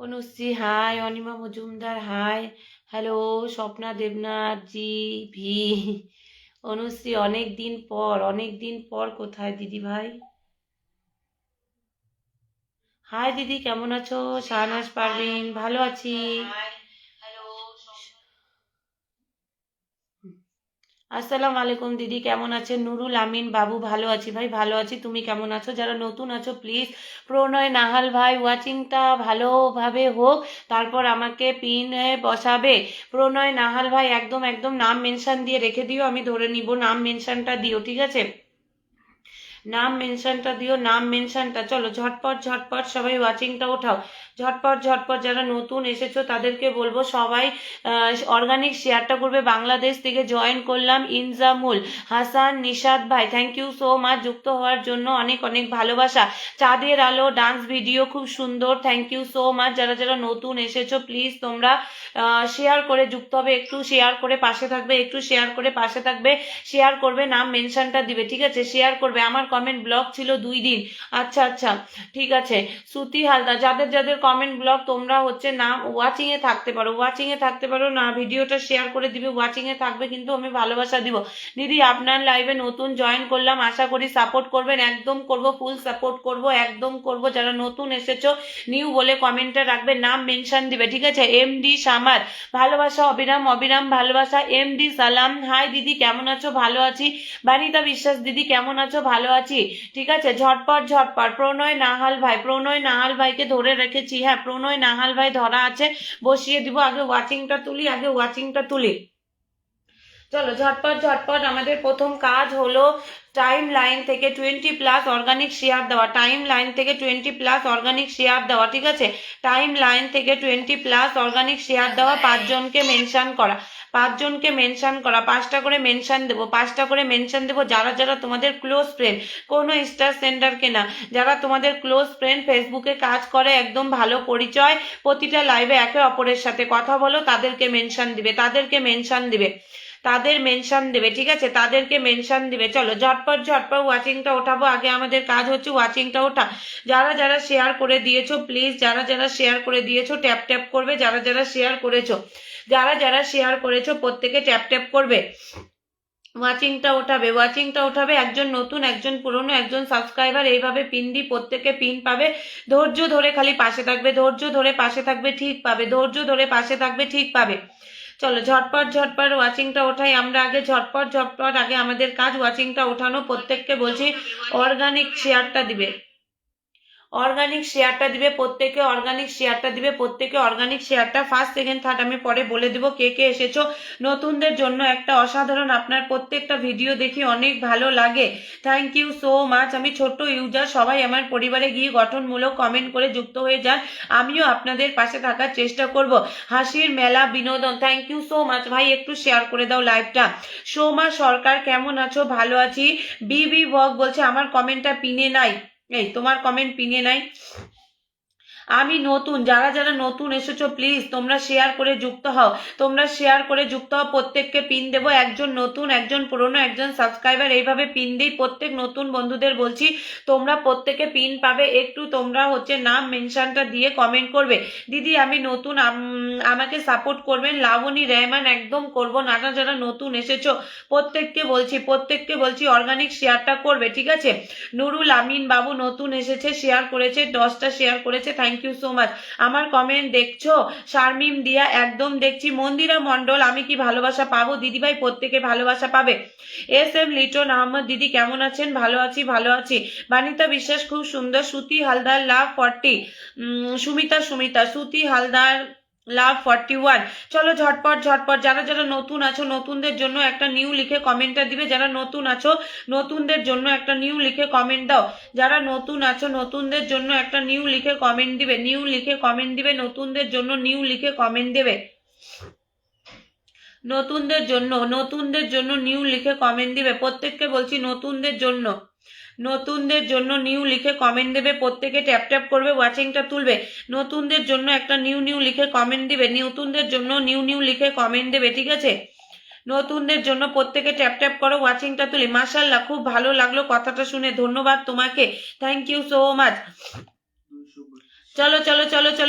Anushree, hi, Anima Majumdar, hi, hello, Swapna Debnath ji, V. Anushree, অনেক দিন পর, অনেক দিন পর কোথায় দিদি ভাই? হাই দিদি, কেমন আছো? শাহনাজ পারভিন, ভালো আছি। আসসালামু আলাইকুম, দিদি কেমন আছেন? নুরুল আমিন, বাবু ভালো আছি ভাই, ভালো আছি। তুমি কেমন আছো? যারা নতুন আছো প্লিজ প্রণয় নাহাল ভাই, ওয়াচিংটা ভালোভাবে হোক, তারপর আমাকে পিন বসাবে। প্রণয় নাহাল ভাই, একদম একদম নাম মেনশন দিয়ে রেখে দিও, আমি ধরে নিব, নাম মেনশনটা দিও, ঠিক আছে? নাম মেনশনটা দিও, নাম মেনশনটা। চলো, ঝটপট ঝটপট সবাই ওয়াচিংটা ওঠাও ঝটপট ঝটপট যারা নতুন এসেছ তাদেরকে বলব সবাই অর্গানিক শেয়ারটা করবে। বাংলাদেশ থেকে জয়েন করলাম ইনজামুল। হাসান নিশাদ ভাই থ্যাংক ইউ সো মাচ যুক্ত হওয়ার জন্য অনেক অনেক ভালোবাসা। চাঁদের আলো ডান্স ভিডিও খুব সুন্দর। থ্যাংক ইউ সো মাচ যারা যারা নতুন এসেছ প্লিজ তোমরা শেয়ার করে যুক্ত হবে। একটু শেয়ার করে পাশে থাকবে, একটু শেয়ার করে পাশে থাকবে। শেয়ার করবে, নাম মেনশনটা দিবে, ঠিক আছে? শেয়ার করবে। আমার কমেন্ট ব্লক ছিল দুই দিন। আচ্ছা আচ্ছা ঠিক আছে। শ্রুতি হালদার যাদের যাদের কমেন্ট ব্লক তোমরা হচ্ছে না ওয়াচিং এ থাকতে পারো ওয়াচিং এ থাকতে পারো না, ভিডিওটা শেয়ার করে দিবে ওয়াচিং এ থাকবে কিন্তু আমি ভালোবাসা দিব। দিদি, আপনার লাইভে নতুন জয়েন করলাম, আশা করি সাপোর্ট করবেন, একদম করব ফুল সাপোর্ট করব, একদম করব। যারা নতুন এসেছ নিউ বলে কমেন্টটা রাখবে, নাম মেনশন দিবে, ঠিক আছে? এম ডি সামার ভালোবাসা, অবিরাম অবিরাম, ভালোবাসা এম ডি সালাম হাই দিদি, কেমন আছো? ভালো আছি। বানিতা বিশ্বাস, দিদি, কেমন আছো? ভালো আছি। ঠিক আছে? ঝটপট ঝটপট। প্রণয় নাহাল ভাই, প্রণয় নাহাল ভাইকে ধরে রেখেছি। হ্যাঁ প্রণয় নাহাল ভাই ধরা আছে। বসিয়ে দিব, আগে ওয়াচিংটা তুলি, আগে ওয়াচিংটা তুলি। চলো, ঝটপট ঝটপট। আমাদের প্রথম কাজ হলো টাইম লাইন থেকে টোয়েন্টি প্লাস অর্গানিক শেয়ার দেওয়া। টাইম লাইন থেকে টোয়েন্টি প্লাস অর্গানিক শেয়ার দেওয়া, ঠিক আছে? টাইম লাইন থেকে টোয়েন্টি প্লাস অর্গানিক শেয়ার দেওয়া, পাঁচজনকে মেনশন করা। পাঁচজনকে মেনশন করা, পাঁচটা করে মেনশন দেবো, পাঁচটা করে মেনশন দেবো যারা যারা তোমাদের ক্লোজ ফ্রেন্ড কোনো স্টার সেন্টারকে না, যারা তোমাদের ক্লোজ ফ্রেন্ড ফেসবুকে কাজ করে, একদম ভালো পরিচয়, প্রতিটা লাইভে একে অপরের সাথে কথা বলো, তাদেরকে মেনশন দিবে, তাদেরকে মেনশন দিবে, তাদের মেনশন দেবে, ঠিক আছে? তাদেরকে মেনশন দিবে। চলো, ঝটপট ঝটপট ওয়াচিংটা ওঠাবো, আগে আমাদের কাজ হচ্ছে ওয়াচিংটা ওঠা। যারা যারা শেয়ার করে দিয়েছ প্লিজ যারা যারা শেয়ার করে দিয়েছ ট্যাপ ট্যাপ করবে, যারা যারা শেয়ার করেছ। যারা যারা শেয়ার করেছ প্রত্যেকে ট্যাপ ট্যাপ করবে। ওয়াচিংটা ওঠাবে ওয়াচিংটা ওঠাবে, একজন নতুন, একজন পুরনো, একজন সাবস্ক্রাইবার এইভাবে পিন দি প্রত্যেকে পিন পাবে। ধৈর্য ধরে খালি পাশে থাকবে, ধৈর্য ধরে পাশে থাকবে ঠিক পাবে, ধৈর্য ধরে পাশে থাকবে ঠিক পাবে। চলো ঝটপট ঝটপট ওয়াচিংটা ওঠাই, আমরা আগে ঝটপট ঝটপট আগে আমাদের কাজ ওয়াচিংটা ওঠানো, প্রত্যেককে বলছি অর্গানিক শেয়ারটা দিবে। অর্গানিক শেয়ারটা দিবে, প্রত্যেকে অর্গানিক শেয়ারটা দিবে, প্রত্যেকে অর্গানিক শেয়ারটা ফার্স্ট সেকেন্ড থার্ড আমি পরে বলে দিব কে কে এসেছ। নতুনদের জন্য একটা অসাধারণ আপনার প্রত্যেকটা ভিডিও দেখি অনেক ভালো লাগে। থ্যাংক ইউ সো মাচ আমি ছোট্ট ইউজার সবাই আমার পরিবারে গিয়ে গঠনমূলক কমেন্ট করে যুক্ত হয়ে যান। আমিও আপনাদের পাশে থাকার চেষ্টা করব। হাসির মেলা বিনোদন থ্যাংক ইউ সো মাচ ভাই, একটু শেয়ার করে দাও লাইভটা সোমা সরকার, কেমন আছো? ভালো আছি। বিবি বক বলছে, আমার কমেন্টটা পিনে নাই। এই তোমার কমেন্ট পিনে নাই। আমি নতুন, যারা যারা নতুন এসেছ প্লিজ তোমরা শেয়ার করে যুক্ত হও। তোমরা শেয়ার করে যুক্ত হও, প্রত্যেককে পিন দেবো। একজন নতুন, একজন পুরনো, একজন সাবস্ক্রাইবার এইভাবে পিন দিই। প্রত্যেক নতুন বন্ধুদের বলছি, তোমরা প্রত্যেকে পিন পাবে। একটু তোমরা হচ্ছে নাম মেনশনটা দিয়ে কমেন্ট করবে। দিদি, আমি নতুন আমাকে সাপোর্ট করবেন। লাবণী, রেহমান, একদম করব না। যারা নতুন এসেছ, প্রত্যেককে বলছি প্রত্যেককে বলছি অর্গানিক শেয়ারটা করবে, ঠিক আছে? নুরুল আমিন বাবু নতুন এসেছে শেয়ার করেছে, দশটা শেয়ার করেছে। থ্যাংক ইউ সো মাচ আমার কমেন্ট দেখছ? শারমিম দিয়া, একদম দেখছি। মন্দিরা মন্ডল আমি কি ভালোবাসা পাবো? দিদিভাই প্রত্যেকে ভালোবাসা পাবে। এস এম লিটন আহমদ, দিদি কেমন আছেন? ভালো আছি ভালো আছি। বানিতা বিশ্বাস, খুব সুন্দর। Suti Haldar love forty Sumita Sumita, Suti Haldar love forty one চলো ঝটপট ঝটপট, যারা যারা নতুন আছো, নতুনদের জন্য একটা নিউ লিখে কমেন্টটা দিবে। যারা নতুন আছো, নতুনদের জন্য একটা নিউ লিখে কমেন্ট দাও। যারা নতুন আছো, নতুনদের জন্য একটা নিউ লিখে কমেন্ট দিবে। নিউ লিখে কমেন্ট দিবে, নতুনদের জন্য নিউ লিখে কমেন্ট দেবে। নতুনদের জন্য নতুনদের জন্য নিউ লিখে কমেন্ট দিবে। প্রত্যেককে বলছি নতুনদের জন্য। নতুনদের জন্য নিউ লিখে কমেন্ট দেবে প্রত্যেকে ট্যাপ ট্যাপ করবে ওয়াচিংটা তুলবে। নতুনদের জন্য একটা নিউ নিউ লিখে কমেন্ট দিবে নতুনদের জন্য নিউ নিউ লিখে কমেন্ট দেবে ঠিক আছে? নতুনদের জন্য প্রত্যেকে ট্যাপ ট্যাপ করো ওয়াচিংটা তুলি। মাসাল্লাহ খুব ভালো লাগল কথাটা শুনে। ধন্যবাদ তোমাকে। থ্যাংক ইউ সো মাচ চলো চলো চলো চলো।